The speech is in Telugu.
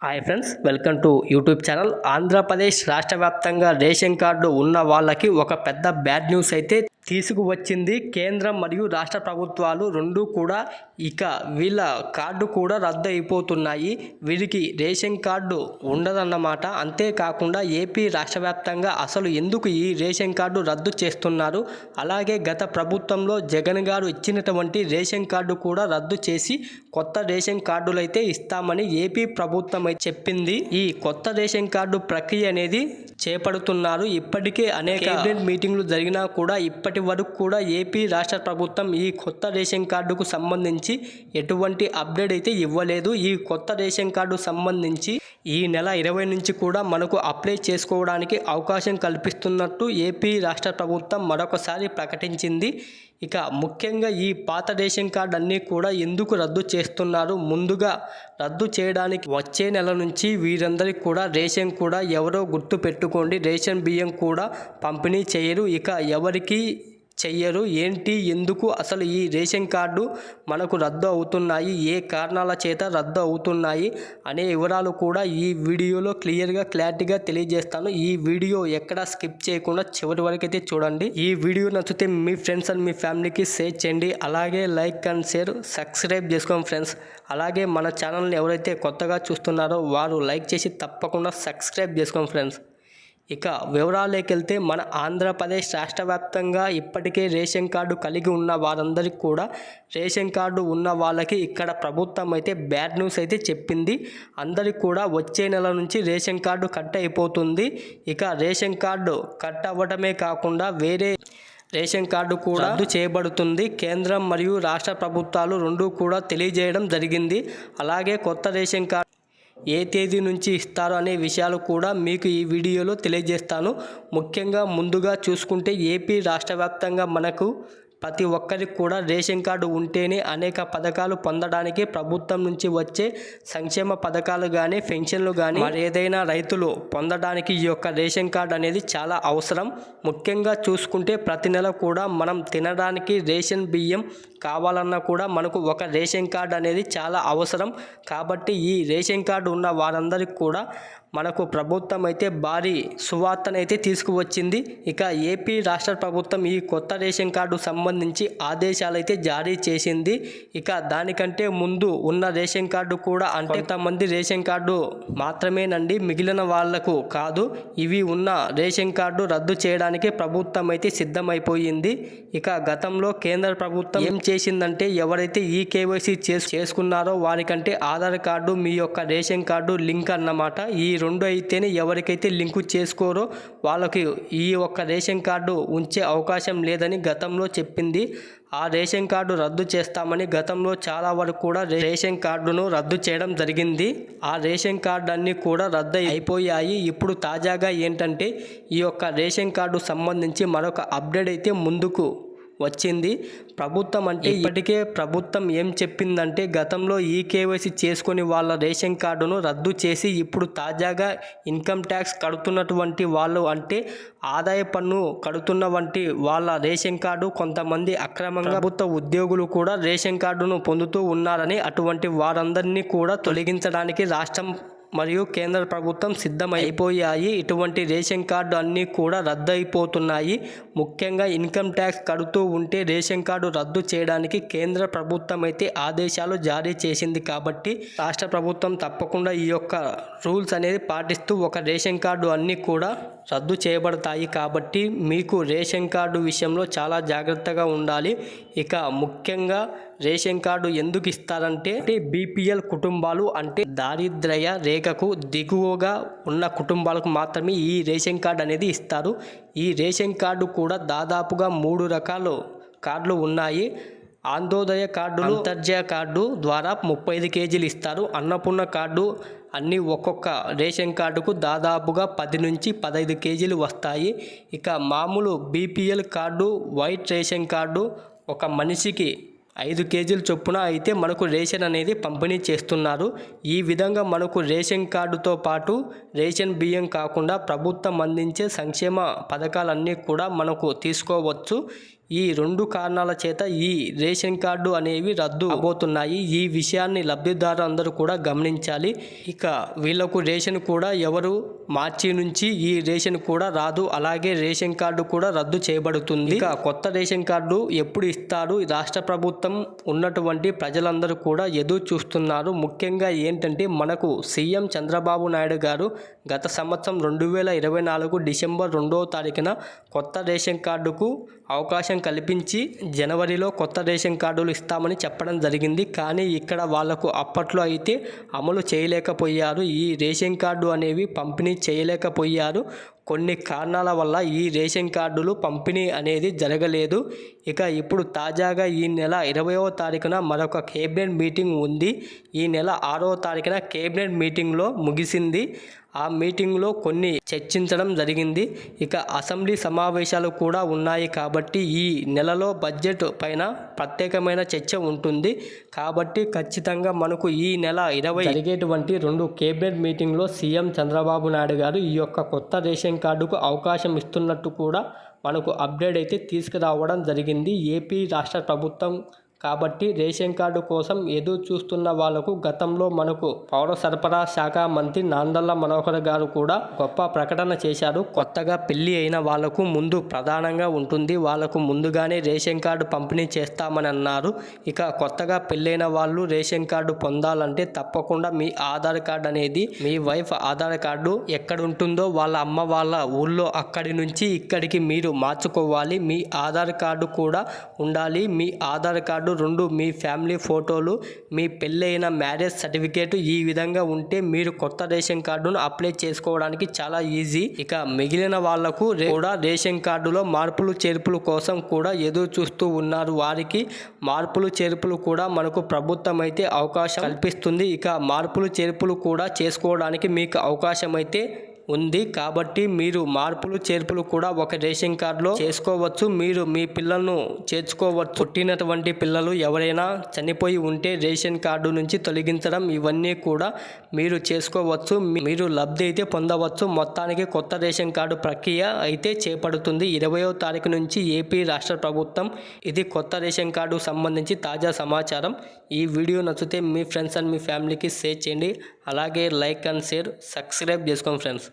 Hi friends welcome to YouTube channel Andhra Pradesh రాష్ట్ర వ్యాప్తంగా రేషన్ కార్డు ఉన్న వాళ్ళకి ఒక పెద్ద బ్యాడ్ న్యూస్ అయితే తీసుకువచ్చింది కేంద్రం మరియు రాష్ట్ర ప్రభుత్వాలు రెండు కూడా. ఇక వీళ్ళ కార్డు కూడా రద్దు అయిపోతున్నాయి వీరికి రేషన్ కార్డు ఉండదన్నమాట. అంతేకాకుండా ఏపీ రాష్ట్ర వ్యాప్తంగా అసలు ఎందుకు ఈ రేషన్ కార్డు రద్దు చేస్తున్నారు? అలాగే గత ప్రభుత్వంలో జగన్ గారు ఇచ్చినటువంటి రేషన్ కార్డు కూడా రద్దు చేసి కొత్త రేషన్ కార్డులు అయితే ఇస్తామని ఏపీ ప్రభుత్వం అయితే చెప్పింది. ఈ కొత్త రేషన్ కార్డు ప్రక్రియ అనేది చేపడుతున్నారు. ఇప్పటికే అనేక కేబినెట్ మీటింగ్లు జరిగినా కూడా ఇప్పటి వరకు కూడా ఏపీ రాష్ట్ర ప్రభుత్వం ఈ కొత్త రేషన్ కార్డుకు సంబంధించి ఎటువంటి అప్డేట్ అయితే ఇవ్వలేదు. ఈ కొత్త రేషన్ కార్డు సంబంధించి ఈ నెల ఇరవై నుంచి కూడా మనకు అప్లై చేసుకోవడానికి అవకాశం కల్పిస్తున్నట్టు ఏపీ రాష్ట్ర ప్రభుత్వం మరొకసారి ప్రకటించింది. ఇక ముఖ్యంగా ఈ పాత రేషన్ కార్డు అన్నీ కూడా ఎందుకు రద్దు చేస్తున్నారు? ముందుగా రద్దు చేయడానికి వచ్చే నెల నుంచి వీరందరికీ కూడా రేషన్ కూడా ఎవరో గుర్తు పెట్టుకోండి రేషన్ బియ్యం కూడా పంపిణీ చేయరు. ఇక ఎవరికి చెయ్యరు. ఏంటి? ఎందుకు? అసలు ఈ రేషన్ కార్డు మనకు రద్దు అవుతున్నాయి. ఏ కారణాల చేత రద్దు అవుతున్నాయి? అనే వివరాలు కూడా ఈ వీడియోలో క్లియర్గా క్లారిటీగా తెలియజేస్తాను. ఈ వీడియో ఎక్కడ స్కిప్ చేయకుండా చివరి వరకు అయితే చూడండి. ఈ వీడియో నచ్చితే మీ ఫ్రెండ్స్ అండ్ మీ ఫ్యామిలీకి షేర్ చేయండి. అలాగే లైక్ అండ్ షేర్ సబ్స్క్రైబ్ చేసుకోండి ఫ్రెండ్స్. అలాగే మన ఛానల్ని ఎవరైతే కొత్తగా చూస్తున్నారో వారు లైక్ చేసి తప్పకుండా సబ్స్క్రైబ్ చేసుకోండి ఫ్రెండ్స్. ఇక వివరాల్లోకి వెళ్తే మన ఆంధ్రప్రదేశ్ రాష్ట్ర వ్యాప్తంగా ఇప్పటికే రేషన్ కార్డు కలిగి ఉన్న వారందరికీ కూడా రేషన్ కార్డు ఉన్న వాళ్ళకి ఇక్కడ ప్రభుత్వం అయితే బ్యాడ్ న్యూస్ అయితే చెప్పింది. అందరికి కూడా వచ్చే నెల నుంచి రేషన్ కార్డు కట్ అయిపోతుంది. ఇక రేషన్ కార్డు కట్ అవ్వడమే కాకుండా వేరే రేషన్ కార్డు కూడా రద్దు చేయబడుతుంది. కేంద్రం మరియు రాష్ట్ర ప్రభుత్వాలు రెండు కూడా తెలియజేయడం జరిగింది. అలాగే కొత్త రేషన్ కార్డు ఏ తేదీ నుంచి ఇస్తారు అనే విషయాలు కూడా మీకు ఈ వీడియోలో తెలియజేస్తాను. ముఖ్యంగా ముందుగా చూసుకుంటే ఏపీ రాష్ట్ర వ్యాప్తంగా మనకు ప్రతి ఒక్కరికి కూడా రేషన్ కార్డు ఉంటేనే అనేక పథకాలు పొందడానికి ప్రభుత్వం నుంచి వచ్చే సంక్షేమ పథకాలు కానీ పెన్షన్లు కానీ మరి ఏదైనా రైతులు పొందడానికి ఈ యొక్క రేషన్ కార్డు అనేది చాలా అవసరం. ముఖ్యంగా చూసుకుంటే ప్రతి నెల కూడా మనం తినడానికి రేషన్ బియ్యం కావాలన్నా కూడా మనకు ఒక రేషన్ కార్డు అనేది చాలా అవసరం. కాబట్టి ఈ రేషన్ కార్డు ఉన్న వారందరికీ కూడా మనకు ప్రభుత్వం అయితే భారీ సువార్తనైతే తీసుకువచ్చింది. ఇక ఏపీ రాష్ట్ర ప్రభుత్వం ఈ కొత్త రేషన్ కార్డు సంబంధించి ఆదేశాలు అయితే జారీ చేసింది. ఇక దానికంటే ముందు ఉన్న రేషన్ కార్డు కూడా అంటే కొంతమంది రేషన్ కార్డు మాత్రమేనండి మిగిలిన వాళ్ళకు కాదు. ఇవి ఉన్న రేషన్ కార్డు రద్దు చేయడానికి ప్రభుత్వం అయితే సిద్ధమైపోయింది. ఇక గతంలో కేంద్ర ప్రభుత్వం ఏం చేసిందంటే ఎవరైతే ఈ కేవైసీ చేసుకున్నారో వారికంటే ఆధార్ కార్డు మీ యొక్క రేషన్ కార్డు లింక్ అన్నమాట. ఈ రెండు అయితేనే ఎవరికైతే లింకు చేసుకోరో వాళ్ళకి ఈ ఒక్క రేషన్ కార్డు ఉంచే అవకాశం లేదని గతంలో చెప్పింది. ఆ రేషన్ కార్డు రద్దు చేస్తామని గతంలో చాలా వరకు కూడా రేషన్ కార్డును రద్దు చేయడం జరిగింది. ఆ రేషన్ కార్డు అన్నీ కూడా రద్దు అయిపోయాయి. ఇప్పుడు తాజాగా ఏంటంటే ఈ యొక్క రేషన్ కార్డు సంబంధించి మరొక అప్డేట్ అయితే ముందుకు వచ్చింది. ప్రభుత్వం అంటే ఇప్పటికే ప్రభుత్వం ఏం చెప్పిందంటే గతంలో ఈ కేవైసీ చేసుకొని వాళ్ళ రేషన్ కార్డును రద్దు చేసి ఇప్పుడు తాజాగా ఇన్కమ్ ట్యాక్స్ కడుతున్నటువంటి వాళ్ళు అంటే ఆదాయ పన్ను కడుతున్న వంటి వాళ్ళ రేషన్ కార్డు కొంతమంది అక్రమంగా ప్రభుత్వ ఉద్యోగులు కూడా రేషన్ కార్డును పొందుతూ ఉన్నారని అటువంటి వారందరినీ కూడా తొలగించడానికి రాష్ట్రం మరియు కేంద్ర ప్రభుత్వం సిద్ధమైపోయాయి. ఇటువంటి రేషన్ కార్డు అన్నీ కూడా రద్దు అయిపోతున్నాయి ముఖ్యంగా ఇన్కమ్ ట్యాక్స్ కడుతూ ఉంటే రేషన్ కార్డు రద్దు చేయడానికి కేంద్ర ప్రభుత్వం అయితే ఆదేశాలు జారీ చేసింది కాబట్టి రాష్ట్ర ప్రభుత్వం తప్పకుండా ఈ యొక్క రూల్స్ అనేది పాటిస్తూ ఒక రేషన్ కార్డు అన్నీ కూడా రద్దు చేయబడతాయి కాబట్టి మీకు రేషన్ కార్డు విషయంలో చాలా జాగ్రత్తగా ఉండాలి. ఇక ముఖ్యంగా రేషన్ కార్డు ఎందుకు ఇస్తారంటే బీపీఎల్ కుటుంబాలు అంటే దారిద్ర్య రేఖకు దిగువగా ఉన్న కుటుంబాలకు మాత్రమే ఈ రేషన్ కార్డు అనేది ఇస్తారు. ఈ రేషన్ కార్డు కూడా దాదాపుగా మూడు రకాల కార్డులు ఉన్నాయి. ఆందోదయ కార్డులు అంతర్జాల కార్డు ద్వారా ముప్పై ఐదు కేజీలు ఇస్తారు. అన్నపూర్ణ కార్డు అన్నీ ఒక్కొక్క రేషన్ కార్డుకు దాదాపుగా పది నుంచి పదహైదు కేజీలు వస్తాయి. ఇక మామూలు BPL card white ration card ఒక మనిషికి ఐదు కేజీల చొప్పున అయితే మనకు రేషన్ అనేది పంపిణీ చేస్తున్నారు. ఈ విధంగా మనకు రేషన్ కార్డుతో పాటు రేషన్ బియ్యం కాకుండా ప్రభుత్వం అందించే సంక్షేమ పథకాలన్నీ కూడా మనకు తీసుకోవచ్చు. ఈ రెండు కారణాల చేత ఈ రేషన్ కార్డు అనేవి రద్దు అవబోతున్నాయి. ఈ విషయాన్ని లబ్ధిదారు అందరూ కూడా గమనించాలి. ఇక వీళ్ళకు రేషన్ కూడా ఎవరు మార్చి నుంచి ఈ రేషన్ కూడా రాదు. అలాగే రేషన్ కార్డు కూడా రద్దు చేయబడుతుంది. ఇక కొత్త రేషన్ కార్డు ఎప్పుడు ఇస్తారు? రాష్ట్ర ప్రభుత్వం ఉన్నటువంటి ప్రజలందరూ కూడా ఎదురు చూస్తున్నారు. ముఖ్యంగా ఏంటంటే మనకు సీఎం చంద్రబాబు నాయుడు గారు గత సంవత్సరం రెండు వేల ఇరవై నాలుగు డిసెంబర్ రెండవ తారీఖున కొత్త రేషన్ కార్డుకు అవకాశం కల్పించి జనవరిలో కొత్త రేషన్ కార్డులు ఇస్తామని చెప్పడం జరిగింది. కానీ ఇక్కడ వాళ్ళకు అప్పట్లో అయితే అమలు చేయలేకపోయారు. ఈ రేషన్ కార్డు అనేవి పంపిణీ చేయలేకపోయారు. కొన్ని కారణాల వల్ల ఈ రేషన్ కార్డులు పంపిణీ అనేది జరగలేదు. ఇక ఇప్పుడు తాజాగా ఈ నెల ఇరవయవ తారీఖున మరొక కేబినెట్ మీటింగ్ ఉంది. ఈ నెల ఆరవ తారీఖున కేబినెట్ మీటింగ్లో ముగిసింది. ఆ మీటింగ్లో కొన్ని చర్చించడం జరిగింది. ఇక అసెంబ్లీ సమావేశాలు కూడా ఉన్నాయి కాబట్టి ఈ నెలలో బడ్జెట్ పైన ప్రత్యేకమైన చర్చ ఉంటుంది. కాబట్టి ఖచ్చితంగా మనకు ఈ నెల ఇరవై జరిగేటువంటి రెండు కేబినెట్ మీటింగ్లో సీఎం చంద్రబాబు నాయుడు గారు ఈ యొక్క కొత్త రేషన్ కార్డుకు అవకాశం ఇస్తున్నట్టు కూడా మనకు అప్డేట్ అయితే తీసుకురావడం జరిగింది. ఏపీ రాష్ట్ర ప్రభుత్వం కాబట్టి రేషన్ కార్డు కోసం ఎదురు చూస్తున్న వాళ్ళకు గతంలో మనకు పౌర సరఫరా శాఖ మంత్రి నాందల్ల మనోహర్ గారు కూడా గొప్ప ప్రకటన చేశారు. కొత్తగా పెళ్ళి అయిన వాళ్ళకు ముందు ప్రధానంగా ఉంటుంది. వాళ్ళకు ముందుగానే రేషన్ కార్డు పంపిణీ చేస్తామని అన్నారు ఇక కొత్తగా పెళ్ళైన వాళ్ళు రేషన్ కార్డు పొందాలంటే తప్పకుండా మీ ఆధార్ కార్డు అనేది మీ వైఫ్ ఆధార్ కార్డు ఎక్కడ ఉంటుందో వాళ్ళ అమ్మ వాళ్ళ ఊళ్ళో అక్కడి నుంచి ఇక్కడికి మీరు మార్చుకోవాలి. మీ ఆధార్ కార్డు కూడా ఉండాలి. మీ ఆధార్ కార్డు రెండు మీ ఫ్యామిలీ ఫోటోలు మీ పెళ్ళైన మ్యారేజ్ సర్టిఫికేట్ ఈ విధంగా ఉంటే మీరు కొత్త రేషన్ కార్డును అప్లై చేసుకోవడానికి చాలా ఈజీ. ఇక మిగిలిన వాళ్ళకు కూడా రేషన్ కార్డులో మార్పులు చేర్పులు కోసం కూడా ఎదురు చూస్తూ ఉన్నారు. వారికి మార్పులు చేర్పులు కూడా మనకు ప్రభుత్వం అయితే అవకాశం కల్పిస్తుంది. ఇక మార్పులు చేర్పులు కూడా చేసుకోవడానికి మీకు అవకాశం అయితే ఉంది కాబట్టి మీరు మార్పులు చేర్పులు కూడా ఒక రేషన్ కార్డులో చేసుకోవచ్చు. మీరు మీ పిల్లలను చేర్చుకోవచ్చు. పుట్టినటువంటి పిల్లలు ఎవరైనా చనిపోయి ఉంటే రేషన్ కార్డు నుంచి తొలగించడం ఇవన్నీ కూడా మీరు చేసుకోవచ్చు. మీరు లబ్ధి అయితే పొందవచ్చు. మొత్తానికి కొత్త రేషన్ కార్డు ప్రక్రియ అయితే చేపడుతుంది. ఇరవయో తారీఖు నుంచి ఏపీ రాష్ట్ర ప్రభుత్వం ఇది కొత్త రేషన్ కార్డు సంబంధించి తాజా సమాచారం. ఈ వీడియో నచ్చితే మీ ఫ్రెండ్స్ అండ్ మీ ఫ్యామిలీకి షేర్ చేయండి. అలాగే లైక్ అండ్ షేర్ సబ్స్క్రైబ్ చేసుకోండి ఫ్రెండ్స్.